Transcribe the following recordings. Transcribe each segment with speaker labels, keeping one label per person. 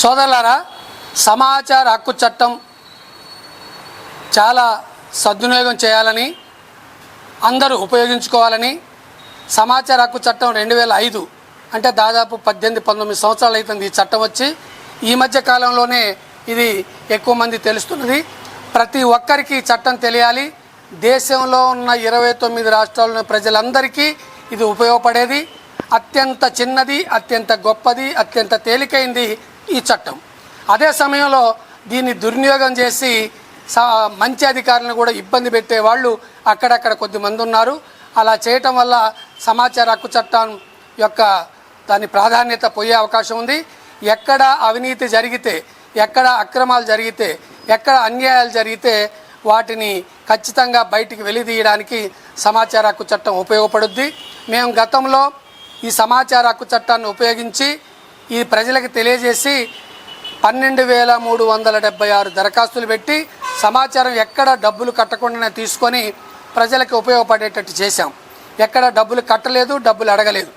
Speaker 1: సోదరులారా సమాచార హక్కు చట్టం చాలా సద్వినియోగం చేయాలని అందరూ ఉపయోగించుకోవాలని సమాచార హక్కు చట్టం రెండు వేల ఐదు అంటే దాదాపు పద్దెనిమిది పంతొమ్మిది సంవత్సరాలు అవుతుంది ఈ చట్టం వచ్చి. ఈ మధ్య కాలంలోనే ఇది ఎక్కువ మంది తెలుస్తున్నది. ప్రతి ఒక్కరికి ఈ చట్టం తెలియాలి. దేశంలో ఉన్న ఇరవై తొమ్మిది రాష్ట్రాల్లోని ప్రజలందరికీ ఇది ఉపయోగపడేది. అత్యంత చిన్నది అత్యంత గొప్పది అత్యంత తేలికైంది ఈ చట్టం. అదే సమయంలో దీన్ని దుర్వినియోగం చేసి సా మంచి అధికారులను కూడా ఇబ్బంది పెట్టే వాళ్ళు అక్కడక్కడ కొద్దిమంది ఉన్నారు అలా చేయటం వల్ల సమాచార హక్కు చట్టం యొక్క దాని ప్రాధాన్యత పోయే అవకాశం ఉంది. ఎక్కడ అవినీతి జరిగితే ఎక్కడ అక్రమాలు జరిగితే ఎక్కడ అన్యాయాలు జరిగితే వాటిని ఖచ్చితంగా బయటికి వెలిదీయడానికి సమాచార హక్కు చట్టం ఉపయోగపడుద్ది. మేము గతంలో ఈ సమాచార హక్కు చట్టాన్ని ఉపయోగించి ఈ ప్రజలకు తెలియజేసి పన్నెండు వేల మూడు వందల డెబ్బై ఆరు దరఖాస్తులు పెట్టి సమాచారం ఎక్కడ డబ్బులు కట్టకుండానే తీసుకొని ప్రజలకు ఉపయోగపడేటట్టు చేశాం. ఎక్కడ డబ్బులు కట్టలేదు డబ్బులు అడగలేదు.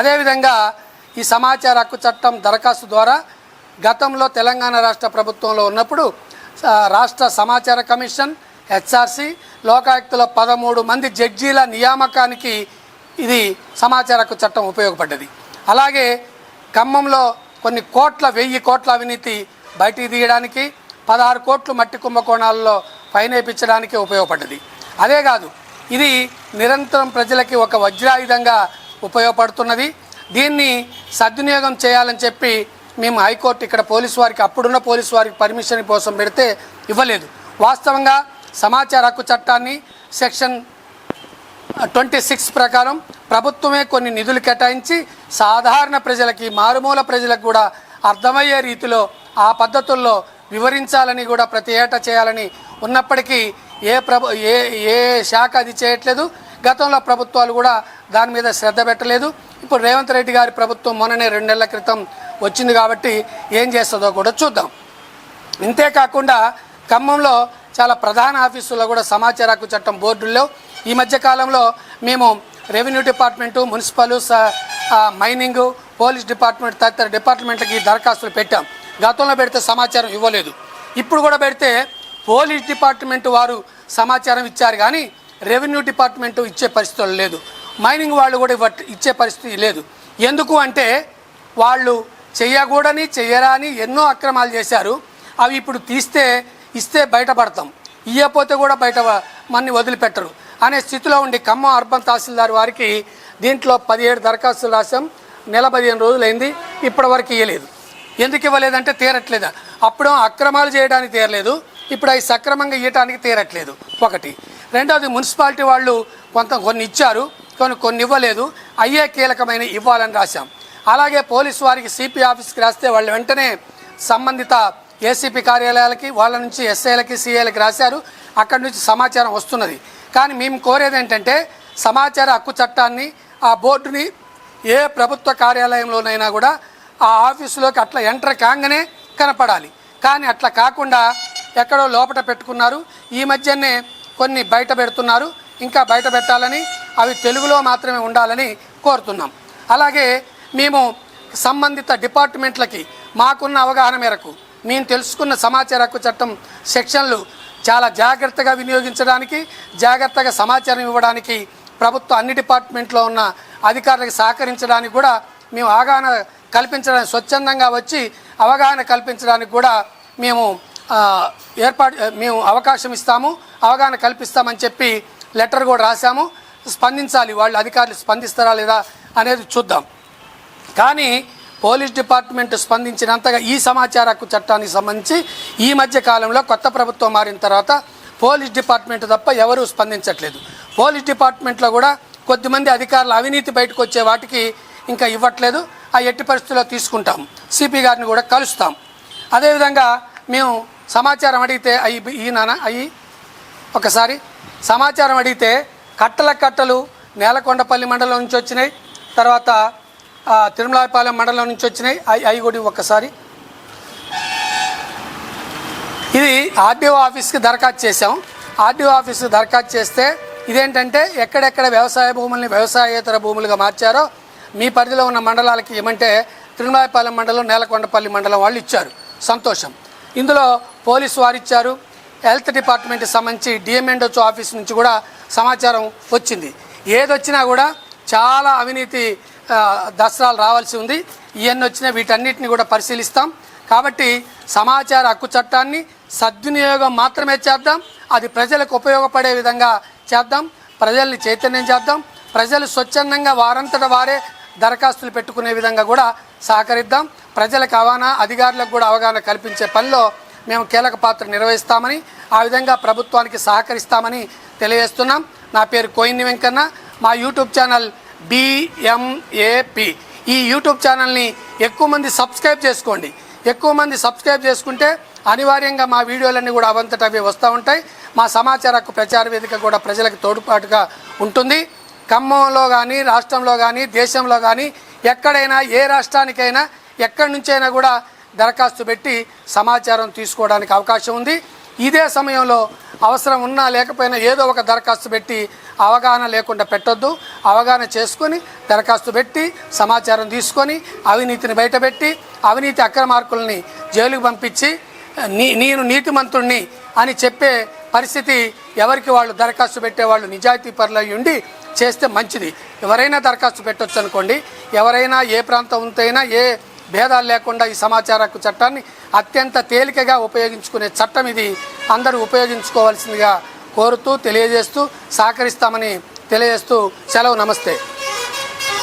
Speaker 1: అదేవిధంగా ఈ సమాచార హక్కు చట్టం దరఖాస్తు ద్వారా గతంలో తెలంగాణ రాష్ట్ర ప్రభుత్వంలో ఉన్నప్పుడు రాష్ట్ర సమాచార కమిషన్ హెచ్ఆర్సి లోకాయుక్తుల పదమూడు మంది జడ్జీల నియామకానికి ఇది సమాచార హక్కు చట్టం ఉపయోగపడ్డది. అలాగే ఖమ్మంలో కొన్ని కోట్ల వెయ్యి కోట్ల అవినీతి బయటికి తీయడానికి పదహారు కోట్లు మట్టి కుంభకోణాల్లో ఫైన్ వేయించడానికి ఉపయోగపడ్డది. అదే కాదు ఇది నిరంతరం ప్రజలకి ఒక వజ్రాయుధంగా ఉపయోగపడుతున్నది. దీన్ని సద్వినియోగం చేయాలని చెప్పి మేము హైకోర్టు ఇక్కడ పోలీసు వారికి అప్పుడున్న పోలీసు వారికి పర్మిషన్ కోసం పెడితే ఇవ్వలేదు. వాస్తవంగా సమాచార హక్కు చట్టాన్ని సెక్షన్ ట్వంటీ సిక్స్ ప్రకారం ప్రభుత్వమే కొన్ని నిధులు కేటాయించి సాధారణ ప్రజలకి మారుమూల ప్రజలకు కూడా అర్థమయ్యే రీతిలో ఆ పద్ధతుల్లో వివరించాలని కూడా ప్రతి ఏటా చేయాలని ఉన్నప్పటికీ ఏ ప్రభు ఏ ఏ శాఖ అది చేయట్లేదు. గతంలో ప్రభుత్వాలు కూడా దాని మీద శ్రద్ధ పెట్టలేదు. ఇప్పుడు రేవంత్ రెడ్డి గారి ప్రభుత్వం మొన్ననే రెండు నెలల క్రితం వచ్చింది కాబట్టి ఏం చేస్తుందో కూడా చూద్దాం. ఇంతేకాకుండా ఖమ్మంలో చాలా ప్రధాన ఆఫీసుల్లో కూడా సమాచార హక్కు చట్టం బోర్డుల్లో ఈ మధ్య కాలంలో మేము రెవెన్యూ డిపార్ట్మెంటు మున్సిపల్ స- మైనింగ్ పోలీస్ డిపార్ట్మెంట్ తదితర డిపార్ట్మెంట్లకి దరఖాస్తులు పెట్టాం. గతంలో పెడితే సమాచారం ఇవ్వలేదు. ఇప్పుడు కూడా పెడితే పోలీస్ డిపార్ట్మెంట్ వారు సమాచారం ఇచ్చారు కానీ రెవెన్యూ డిపార్ట్మెంట్ ఇచ్చే పరిస్థితులు లేదు. మైనింగ్ వాళ్ళు కూడా ఇవ్వ ఇచ్చే పరిస్థితి లేదు. ఎందుకు అంటే వాళ్ళు చెయ్యకూడని చెయ్యరాని ఎన్నో అక్రమాలు చేశారు. అవి ఇప్పుడు తీస్తే ఇస్తే బయటపడతాం. ఇవ్వకపోతే కూడా బయట మన్ని వదిలిపెట్టరు. అనే స్థితిలో ఉండి ఖమ్మం అర్బన్ తహసీల్దార్ వారికి దీంట్లో పదిహేడు దరఖాస్తులు రాసాం నెల పదిహేను రోజులైంది. ఇప్పటి వరకు ఇవ్వలేదు ఎందుకు ఇవ్వలేదంటే తీరట్లేదు? అప్పుడు అక్రమాలు చేయడానికి తీరలేదు. ఇప్పుడు అవి సక్రమంగా ఇవ్వడానికి తీరట్లేదు. ఒకటి. రెండవది మున్సిపాలిటీ వాళ్ళు కొంత కొన్ని ఇచ్చారు. కొన్ని కొన్ని ఇవ్వలేదు. అయ్యే కీలకమైన ఇవ్వాలని రాశాం. అలాగే పోలీసు వారికి సిపి ఆఫీస్కి రాస్తే వాళ్ళు వెంటనే సంబంధిత ఏసీపీ కార్యాలయాలకి వాళ్ళ నుంచి ఎస్ఐలకి సిఐలకి రాశారు. అక్కడి నుంచి సమాచారం వస్తున్నది. కానీ మేము కోరేది ఏంటంటే సమాచార హక్కు చట్టాన్ని ఆ బోర్డుని ఏ ప్రభుత్వ కార్యాలయంలోనైనా కూడా ఆ ఆఫీసులోకి అట్లా ఎంటర్ కాగానే కనపడాలి. కానీ అట్లా కాకుండా ఎక్కడో లోపట పెట్టుకున్నారు. ఈ మధ్యనే కొన్ని బయట పెడుతున్నారు. ఇంకా బయట పెట్టాలని అవి తెలుగులో మాత్రమే ఉండాలని కోరుతున్నాం. అలాగే మేము సంబంధిత డిపార్ట్మెంట్లకి మాకున్న అవగాహన మేరకు మేము తెలుసుకున్న సమాచార హక్కు చట్టం సెక్షన్లు చాలా జాగ్రత్తగా వినియోగించడానికి జాగ్రత్తగా సమాచారం ఇవ్వడానికి ప్రభుత్వ అన్ని డిపార్ట్మెంట్లో ఉన్న అధికారులకు సహకరించడానికి కూడా మేము అవగాహన కల్పించడానికి స్వచ్ఛందంగా వచ్చి అవగాహన కల్పించడానికి కూడా మేము ఏర్పాటు మేము అవకాశం ఇస్తాము అవగాహన కల్పిస్తామని చెప్పి లెటర్ కూడా రాశాము. స్పందించాలి వాళ్ళు అధికారులు స్పందిస్తారా లేదా అనేది చూద్దాం. కానీ పోలీస్ డిపార్ట్మెంట్ స్పందించినంతగా ఈ సమాచార హక్కు చట్టానికి సంబంధించి ఈ మధ్య కాలంలో కొత్త ప్రభుత్వం మారిన తర్వాత పోలీస్ డిపార్ట్మెంట్ తప్ప ఎవరూ స్పందించట్లేదు. పోలీస్ డిపార్ట్మెంట్లో కూడా కొద్దిమంది అధికారులు అవినీతి బయటకు వచ్చే వాటికి ఇంకా ఇవ్వట్లేదు. ఆ ఎట్టి పరిస్థితుల్లో తీసుకుంటాం. సిపి గారిని కూడా కలుస్తాం. అదేవిధంగా మేము సమాచారం అడిగితే అయ్యి ఈ నాన్న అయ్యి ఒకసారి సమాచారం అడిగితే కట్టల కట్టలు నేలకొండపల్లి మండలం నుంచి వచ్చినాయి. తర్వాత తిరుమలాపాలెం మండలం నుంచి వచ్చినాయి. అవి అవి కూడా ఒక్కసారి. ఇది ఆర్డీఓ ఆఫీస్కి దరఖాస్తు చేసాం ఆర్డీఓ ఆఫీస్కి దరఖాస్తు చేస్తే ఇదేంటంటే ఎక్కడెక్కడ వ్యవసాయ భూముల్ని వ్యవసాయేతర భూములుగా మార్చారో మీ పరిధిలో ఉన్న మండలాలకి ఏమంటే తిరుమలాయపాలెం మండలం నేలకొండపల్లి మండలం వాళ్ళు ఇచ్చారు. సంతోషం. ఇందులో పోలీసు వారు ఇచ్చారు. హెల్త్ డిపార్ట్మెంట్కి సంబంధించి డిఎంఎండ్హెచ్ఓ ఆఫీస్ నుంచి కూడా సమాచారం వచ్చింది. ఏదొచ్చినా కూడా చాలా అవినీతి దసరాలు రావాల్సి ఉంది. ఇవన్నీ వచ్చినా వీటన్నిటిని కూడా పరిశీలిస్తాం. కాబట్టి సమాచార హక్కు చట్టాన్ని సద్వినియోగం మాత్రమే చేద్దాం. అది ప్రజలకు ఉపయోగపడే విధంగా చేద్దాం. ప్రజల్ని చైతన్యం చేద్దాం. ప్రజలు స్వచ్ఛందంగా వారంతట వారే దరఖాస్తులు పెట్టుకునే విధంగా కూడా సహకరిద్దాం. ప్రజలకు అవగాహన అధికారులకు కూడా అవగాహన కల్పించే పనిలో మేము కీలక పాత్ర నిర్వహిస్తామని ఆ విధంగా ప్రభుత్వానికి సహకరిస్తామని తెలియజేస్తున్నాం. నా పేరు కోయిన్ని వెంకన్న. మా యూట్యూబ్ ఛానల్ బిఎంఏపి ఈ యూట్యూబ్ ఛానల్ని ఎక్కువ మంది సబ్స్క్రైబ్ చేసుకోండి. ఎక్కువ మంది సబ్స్క్రైబ్ చేసుకుంటే అనివార్యంగా మా వీడియోలన్నీ కూడా అవంతట అవి వస్తూ ఉంటాయి. మా సమాచార ప్రచార వేదిక కూడా ప్రజలకు తోడ్పాటుగా ఉంటుంది. ఖమ్మంలో కానీ రాష్ట్రంలో కానీ దేశంలో కానీ ఎక్కడైనా ఏ రాష్ట్రానికైనా ఎక్కడి నుంచైనా కూడా దరఖాస్తు పెట్టి సమాచారం తీసుకోవడానికి అవకాశం ఉంది. ఇదే సమయంలో అవసరం ఉన్నా లేకపోయినా ఏదో ఒక దరఖాస్తు పెట్టి అవగాహన లేకుండా పెట్టొద్దు. అవగాహన చేసుకొని దరఖాస్తు పెట్టి సమాచారం తీసుకొని అవినీతిని బయటపెట్టి అవినీతి అక్రమార్కుల్ని జైలుకు పంపించి నీ నేను నీతిమంతుణ్ణి అని చెప్పే పరిస్థితి ఎవరికి వాళ్ళు దరఖాస్తు పెట్టేవాళ్ళు నిజాయితీ పరులై ఉండి చేస్తే మంచిది. ఎవరైనా దరఖాస్తు పెట్టొచ్చు అనుకోండి. ఎవరైనా ఏ ప్రాంతం ఉంటైనా ఏ భేదాలు లేకుండా ఈ సమాచార హక్కు చట్టాన్ని అత్యంత తేలికగా ఉపయోగించుకునే చట్టం ఇది. అందరూ ఉపయోగించుకోవాల్సిందిగా కోరుతూ తెలియజేస్తూ సహకరిస్తామని తెలియజేస్తూ సెలవు. నమస్తే.